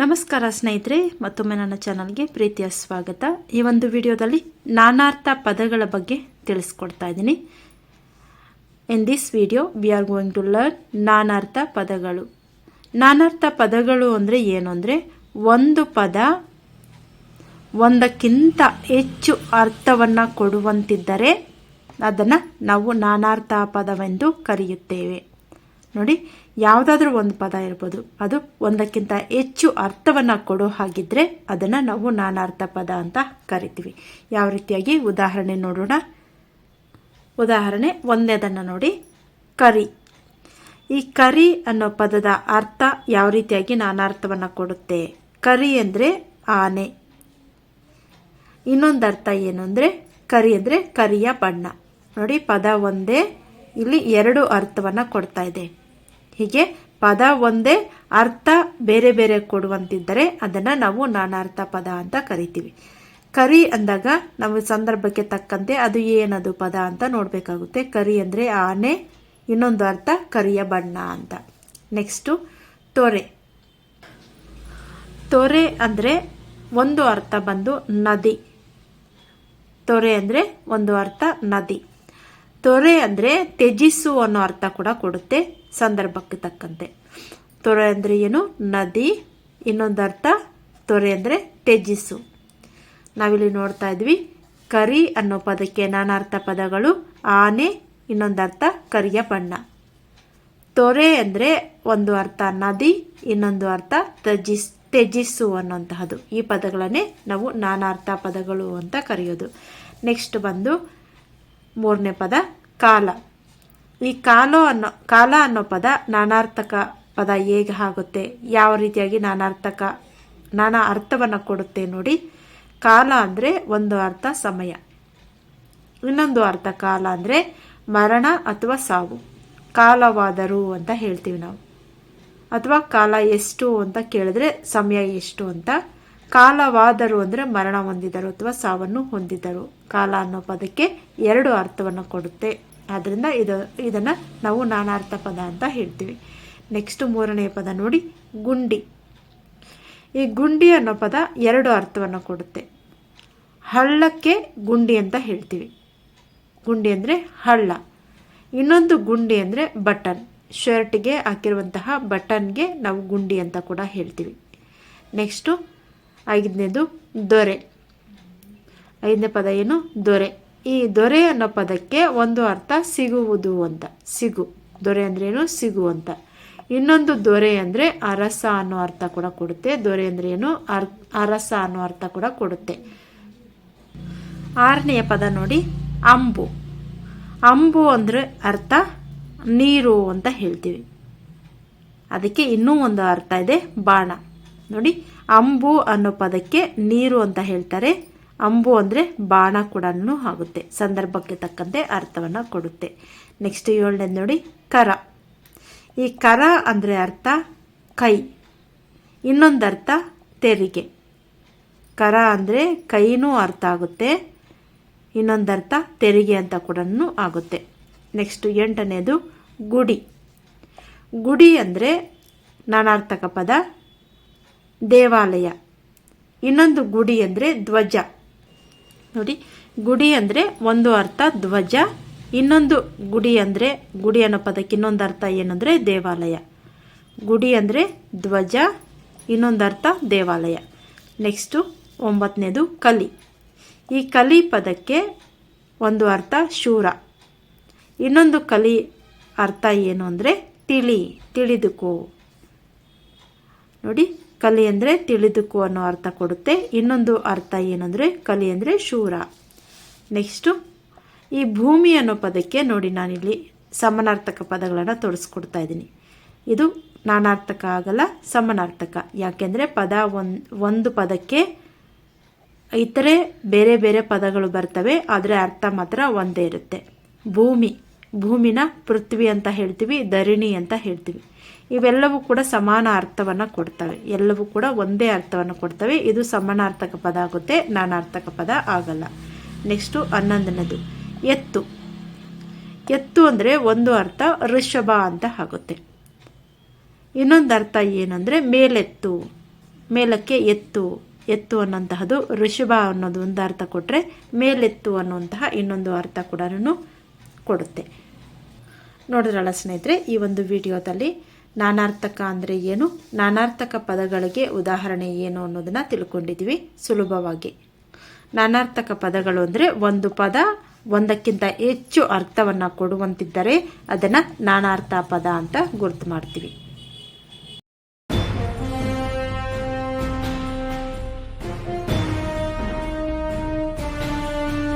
ನಮಸ್ಕಾರ ಸ್ನೇಹಿತರೆ, ಮತ್ತೊಮ್ಮೆ ನನ್ನ ಚಾನಲ್ಗೆ ಪ್ರೀತಿಯ ಸ್ವಾಗತ. ಈ ಒಂದು ವಿಡಿಯೋದಲ್ಲಿ ನಾನಾರ್ಥ ಪದಗಳ ಬಗ್ಗೆ ತಿಳಿಸ್ಕೊಡ್ತಾ ಇದ್ದೀನಿ. In this video we are going to learn ನಾನಾರ್ಥ ಪದಗಳು. ನಾನಾರ್ಥ ಪದಗಳು ಅಂದರೆ ಏನು ಅಂದರೆ, ಒಂದು ಪದ ಒಂದಕ್ಕಿಂತ ಹೆಚ್ಚು ಅರ್ಥವನ್ನು ಕೊಡುವಂತಿದ್ದರೆ ಅದನ್ನು ನಾವು ನಾನಾರ್ಥ ಪದವೆಂದು ಕರೆಯುತ್ತೇವೆ. ನೋಡಿ ಯಾವುದಾದ್ರೂ ಒಂದು ಪದ ಇರ್ಬೋದು. ಅದು ಒಂದಕ್ಕಿಂತ ಹೆಚ್ಚು ಅರ್ಥವನ್ನು ಕೊಡೋ ಹಾಗಿದ್ರೆ ಅದನ್ನು ನಾವು ನಾನಾರ್ಥ ಪದ ಅಂತ ಕರಿತೀವಿ. ಯಾವ ರೀತಿಯಾಗಿ? ಉದಾಹರಣೆ ನೋಡೋಣ. ಉದಾಹರಣೆ ಒಂದೇದನ್ನು ನೋಡಿ. ಕರಿ. ಈ ಕರಿ ಅನ್ನೋ ಪದದ ಅರ್ಥ ಯಾವ ರೀತಿಯಾಗಿ ನಾನಾರ್ಥವನ್ನು ಕೊಡುತ್ತೆ? ಕರಿ ಅಂದರೆ ಆನೆ. ಇನ್ನೊಂದು ಅರ್ಥ ಏನು ಅಂದರೆ ಕರಿ ಅಂದರೆ ಕರಿಯ ಬಣ್ಣ. ನೋಡಿ, ಪದ ಒಂದೇ. ಇಲ್ಲಿ ಎರಡು ಅರ್ಥವನ್ನು ಕೊಡ್ತಾ ಇದೆ. ಹೀಗೆ ಪದ ಒಂದೇ ಅರ್ಥ ಬೇರೆ ಬೇರೆ ಕೊಡುವಂತಿದ್ದರೆ ಅದನ್ನು ನಾವು ನಾನಾರ್ಥ ಪದ ಅಂತ ಕರಿತೀವಿ. ಕರಿ ಅಂದಾಗ ನಾವು ಸಂದರ್ಭಕ್ಕೆ ತಕ್ಕಂತೆ ಅದು ಏನದು ಪದ ಅಂತ ನೋಡಬೇಕಾಗುತ್ತೆ. ಕರಿ ಅಂದರೆ ಆನೆ, ಇನ್ನೊಂದು ಅರ್ಥ ಕರಿಯ ಬಣ್ಣ ಅಂತ. ನೆಕ್ಸ್ಟು ತೊರೆ. ತೊರೆ ಅಂದರೆ ಒಂದು ಅರ್ಥ ಬಂದು ನದಿ. ತೊರೆ ಅಂದರೆ ಒಂದು ಅರ್ಥ ನದಿ. ತೊರೆ ಅಂದರೆ ತ್ಯಜಿಸು ಅನ್ನೋ ಅರ್ಥ ಕೂಡ ಕೊಡುತ್ತೆ. ಸಂದರ್ಭಕ್ಕೆ ತಕ್ಕಂತೆ. ತೊರೆ ಅಂದರೆ ಏನು? ನದಿ. ಇನ್ನೊಂದು ಅರ್ಥ, ತೊರೆ ಅಂದರೆ ತ್ಯಜಿಸು. ನಾವಿಲ್ಲಿ ನೋಡ್ತಾ ಇದ್ವಿ, ಕರಿ ಅನ್ನೋ ಪದಕ್ಕೆ ನಾನಾರ್ಥ ಪದಗಳು, ಆನೆ, ಇನ್ನೊಂದು ಅರ್ಥ ಕರಿಯ ಬಣ್ಣ. ತೊರೆ ಅಂದರೆ ಒಂದು ಅರ್ಥ ನದಿ, ಇನ್ನೊಂದು ಅರ್ಥ ತ್ಯಜಿಸ್, ತ್ಯಜಿಸು ಅನ್ನೋಂತಹದ್ದು ಈ ಪದಗಳನ್ನೇ ನಾವು ನಾನಾರ್ಥ ಪದಗಳು ಅಂತ ಕರೆಯೋದು. ನೆಕ್ಸ್ಟ್ ಬಂದು ಮೂರನೇ ಪದ, ಕಾಲ. ಈ ಕಾಲೋ ಅನ್ನೋ, ಕಾಲ ಅನ್ನೋ ಪದ ನಾನಾರ್ಥಕ ಪದ ಹೇಗೆ ಆಗುತ್ತೆ? ಯಾವ ರೀತಿಯಾಗಿ ನಾನಾರ್ಥಕ, ನಾನಾ ಅರ್ಥವನ್ನು ಕೊಡುತ್ತೆ ನೋಡಿ. ಕಾಲ ಅಂದರೆ ಒಂದು ಅರ್ಥ, ಸಮಯ. ಇನ್ನೊಂದು ಅರ್ಥ, ಕಾಲ ಅಂದರೆ ಮರಣ ಅಥವಾ ಸಾವು. ಕಾಲವಾದರು ಅಂತ ಹೇಳ್ತೀವಿ ನಾವು. ಅಥವಾ ಕಾಲ ಎಷ್ಟು ಅಂತ ಕೇಳಿದ್ರೆ ಸಮಯ ಎಷ್ಟು ಅಂತ. ಕಾಲವಾದರು ಅಂದರೆ ಮರಣ ಹೊಂದಿದರು ಅಥವಾ ಸಾವನ್ನು ಹೊಂದಿದರು. ಕಾಲ ಅನ್ನೋ ಪದಕ್ಕೆ ಎರಡು ಅರ್ಥವನ್ನು ಕೊಡುತ್ತೆ. ಆದ್ದರಿಂದ ಇದು, ಇದನ್ನು ನಾವು ನಾನಾರ್ಥ ಪದ ಅಂತ ಹೇಳ್ತೀವಿ. ನೆಕ್ಸ್ಟ್ ಮೂರನೇ ಪದ ನೋಡಿ, ಗುಂಡಿ. ಈ ಗುಂಡಿ ಅನ್ನೋ ಪದ ಎರಡು ಅರ್ಥವನ್ನು ಕೊಡುತ್ತೆ. ಹಳ್ಳಕ್ಕೆ ಗುಂಡಿ ಅಂತ ಹೇಳ್ತೀವಿ. ಗುಂಡಿ ಅಂದರೆ ಹಳ್ಳ. ಇನ್ನೊಂದು ಗುಂಡಿ ಅಂದರೆ ಬಟನ್. ಶರ್ಟ್ಗೆ ಹಾಕಿರುವಂತಹ ಬಟನ್ಗೆ ನಾವು ಗುಂಡಿ ಅಂತ ಕೂಡ ಹೇಳ್ತೀವಿ. ನೆಕ್ಸ್ಟು ಐದನೇದು ದೊರೆ. ಐದನೇ ಪದ ಏನು? ದೊರೆ. ಈ ದೊರೆ ಅನ್ನೋ ಪದಕ್ಕೆ ಒಂದು ಅರ್ಥ ಸಿಗುವುದು ಅಂತ. ಸಿಗು. ದೊರೆ ಅಂದ್ರೇನು ಸಿಗು ಅಂತ. ಇನ್ನೊಂದು ದೊರೆ ಅಂದರೆ ಅರಸ ಅನ್ನೋ ಅರ್ಥ ಕೂಡ ಕೊಡುತ್ತೆ. ದೊರೆ ಅಂದ್ರೆ ಏನು? ಅರ್ ಅರಸ ಅನ್ನೋ ಅರ್ಥ ಕೂಡ ಕೊಡುತ್ತೆ. ಆರನೆಯ ಪದ ನೋಡಿ. ಅಂಬು. ಅಂಬು ಅಂದರೆ ಅರ್ಥ ನೀರು ಅಂತ ಹೇಳ್ತೀವಿ. ಅದಕ್ಕೆ ಇನ್ನೂ ಒಂದು ಅರ್ಥ ಇದೆ. ಬಾಣ. ನೋಡಿ. ಅಂಬು ಅನ್ನೋ ಪದಕ್ಕೆ ನೀರು ಅಂತ ಹೇಳ್ತಾರೆ. ಅಂಬು ಅಂದರೆ ಬಾಣ ಕೂಡ ಆಗುತ್ತೆ. ಸಂದರ್ಭಕ್ಕೆ ತಕ್ಕಂತೆ ಅರ್ಥವನ್ನು ಕೊಡುತ್ತೆ. ನೆಕ್ಸ್ಟ್ ಏಳನೇ ನೋಡಿ, ಕರ. ಈ ಕರ ಅಂದರೆ ಅರ್ಥ ಕೈ. ಇನ್ನೊಂದು ಅರ್ಥ ತೆರಿಗೆ. ಕರ ಅಂದರೆ ಕೈನೂ ಅರ್ಥ ಆಗುತ್ತೆ ಇನ್ನೊಂದು ಅರ್ಥ ತೆರಿಗೆ ಅಂತ ಕೂಡ ಆಗುತ್ತೆ. ನೆಕ್ಸ್ಟ್ ಎಂಟನೇದು ಗುಡಿ. ಗುಡಿ ಅಂದರೆ ನಾನಾರ್ಥಕ ಪದ, ದೇವಾಲಯ. ಇನ್ನೊಂದು ಗುಡಿ ಅಂದರೆ ಧ್ವಜ. ನೋಡಿ, ಗುಡಿ ಅಂದರೆ ಒಂದು ಅರ್ಥ, ಧ್ವಜ. ಇನ್ನೊಂದು ಗುಡಿ ಅಂದರೆ, ಗುಡಿ ಅನ್ನೋ ಪದಕ್ಕೆ ಇನ್ನೊಂದು ಅರ್ಥ ಏನಂದರೆ ದೇವಾಲಯ. ಗುಡಿ ಅಂದರೆ ಧ್ವಜ, ಇನ್ನೊಂದು ಅರ್ಥ ದೇವಾಲಯ. ನೆಕ್ಸ್ಟು ಒಂಬತ್ತನೇದು ಕಲಿ. ಈ ಕಲಿ ಪದಕ್ಕೆ ಒಂದು ಅರ್ಥ ಶೂರ. ಇನ್ನೊಂದು ಕಲಿ ಅರ್ಥ ಏನು ಅಂದರೆ ತಿಳಿ, ತಿಳಿದುಕೋ. ನೋಡಿ ಕಲಿ ಅಂದರೆ ತಿಳಿದುಕು ಅನ್ನೋ ಅರ್ಥ ಕೊಡುತ್ತೆ. ಇನ್ನೊಂದು ಅರ್ಥ ಏನಂದರೆ ಕಲಿ ಅಂದರೆ ಶೂರ. ನೆಕ್ಸ್ಟು ಈ ಭೂಮಿ ಅನ್ನೋ ಪದಕ್ಕೆ ನೋಡಿ ನಾನಿಲ್ಲಿ ಸಮನಾರ್ಥಕ ಪದಗಳನ್ನು ತೋರಿಸ್ಕೊಡ್ತಾ ಇದ್ದೀನಿ. ಇದು ನಾನಾರ್ಥಕ ಆಗಲ್ಲ, ಸಮನಾರ್ಥಕ. ಯಾಕೆಂದರೆ ಪದ ಒಂದು ಒಂದು ಪದಕ್ಕೆ ಇತರೆ ಬೇರೆ ಬೇರೆ ಪದಗಳು ಬರ್ತವೆ, ಆದರೆ ಅರ್ಥ ಮಾತ್ರ ಒಂದೇ ಇರುತ್ತೆ. ಭೂಮಿ, ಭೂಮಿನ ಪೃಥ್ವಿ ಅಂತ ಹೇಳ್ತೀವಿ, ಧರಣಿ ಅಂತ ಹೇಳ್ತೀವಿ. ಇವೆಲ್ಲವೂ ಕೂಡ ಸಮಾನ ಅರ್ಥವನ್ನು ಕೊಡ್ತವೆ. ಎಲ್ಲವೂ ಕೂಡ ಒಂದೇ ಅರ್ಥವನ್ನು ಕೊಡ್ತವೆ. ಇದು ಸಮಾನಾರ್ಥಕ ಪದ ಆಗುತ್ತೆ, ನಾನಾರ್ಥಕ ಪದ ಆಗಲ್ಲ. ನೆಕ್ಸ್ಟು ಹನ್ನೊಂದನೇದು. ಎತ್ತು. ಎತ್ತು ಅಂದರೆ ಒಂದು ಅರ್ಥ, ಋಷಭ ಅಂತ ಆಗುತ್ತೆ. ಇನ್ನೊಂದು ಅರ್ಥ ಏನಂದರೆ ಮೇಲೆತ್ತು. ಮೇಲಕ್ಕೆ ಎತ್ತು. ಎತ್ತು ಅನ್ನೋಂತಹದು ಋಷಭ ಅನ್ನೋದು ಒಂದು ಅರ್ಥ ಕೊಟ್ಟರೆ ಮೇಲೆತ್ತು ಅನ್ನುವಂತಹ ಇನ್ನೊಂದು ಅರ್ಥ ಕೂಡ ಕೊಡುತ್ತೆ. ನೋಡಿದ್ರಲ್ಲ ಸ್ನೇಹಿತರೆ, ಈ ಒಂದು ವಿಡಿಯೋದಲ್ಲಿ ನಾನಾರ್ಥಕ ಅಂದರೆ ಏನು? ನಾನಾರ್ಥಕ ಪದಗಳಿಗೆ ಉದಾಹರಣೆ ಏನು ಅನ್ನೋದನ್ನು ತಿಳ್ಕೊಂಡಿದ್ವಿ ಸುಲಭವಾಗಿ. ನಾನಾರ್ಥಕ ಪದಗಳು ಅಂದರೆ ಒಂದು ಪದ ಒಂದಕ್ಕಿಂತ ಹೆಚ್ಚು ಅರ್ಥವನ್ನು ಕೊಡುವಂತಿದ್ದರೆ ಅದನ್ನು ನಾನಾರ್ಥ ಪದ ಅಂತ ಗುರುತು ಮಾಡ್ತೀವಿ.